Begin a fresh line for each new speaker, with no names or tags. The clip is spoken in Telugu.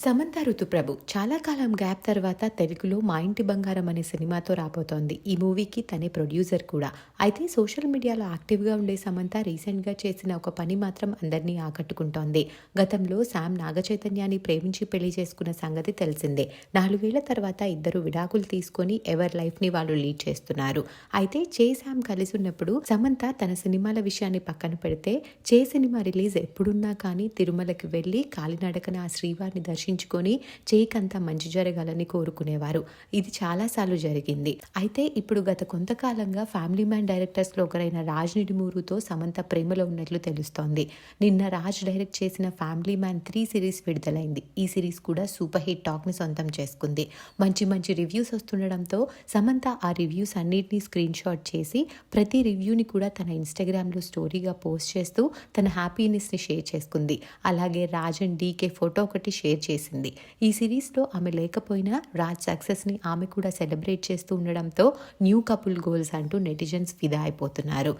సమంత ఋతుప్రభు చాలా కాలం గ్యాప్ తర్వాత తెలుగులో మా ఇంటి బంగారం అనే సినిమాతో రాబోతోంది. ఈ మూవీకి తనే ప్రొడ్యూసర్ కూడా. అయితే సోషల్ మీడియాలో యాక్టివ్గా ఉండే సమంత రీసెంట్గా చేసిన ఒక పని మాత్రం అందరినీ ఆకట్టుకుంటోంది. గతంలో శామ్ నాగచైతన్యాన్ని ప్రేమించి పెళ్ళి చేసుకున్న సంగతి తెలిసిందే. నాలుగేళ్ళ తర్వాత ఇద్దరు విడాకులు తీసుకొని ఎవరి లైఫ్ని వాళ్ళు లీడ్ చేస్తున్నారు. అయితే చే శామ్ కలిసి ఉన్నప్పుడు సమంత తన సినిమాల విషయాన్ని పక్కన పెడితే చే సినిమా రిలీజ్ ఎప్పుడున్నా కానీ తిరుమలకి వెళ్ళి కాలినడకన ఆ శ్రీవారిని పరీక్షించుకొని చేయికంతా మంచి జరగాలని కోరుకునేవారు. ఇది చాలాసార్లు జరిగింది. అయితే ఇప్పుడు గత కొంతకాలంగా ఫ్యామిలీ మ్యాన్ డైరెక్టర్స్లో ఒకరైన రాజ్ నిడిమూరుతో సమంత ప్రేమలో ఉన్నట్లు తెలుస్తోంది. నిన్న రాజ్ డైరెక్ట్ చేసిన ఫ్యామిలీ మ్యాన్ త్రీ సిరీస్ విడుదలైంది. ఈ సిరీస్ కూడా సూపర్ హిట్ టాక్ని సొంతం చేసుకుంది. మంచి మంచి రివ్యూస్ వస్తుండడంతో సమంత ఆ రివ్యూస్ అన్నిటినీ స్క్రీన్ షాట్ చేసి ప్రతి రివ్యూని కూడా తన ఇన్స్టాగ్రామ్లో స్టోరీగా పోస్ట్ చేస్తూ తన హ్యాపీనెస్ని షేర్ చేసుకుంది. అలాగే రాజ్ అండ్ డీకే ఫోటో ఒకటి షేర్ చేసి చేసింది. ఈ సిరీస్లో ఆమె లేకపోయినా రాజ్ సక్సెస్ని ఆమె కూడా సెలబ్రేట్ చేస్తూ ఉండడంతో న్యూ కపుల్ గోల్స్ అంటూ నెటిజన్స్ ఫిదా అయిపోతున్నారు.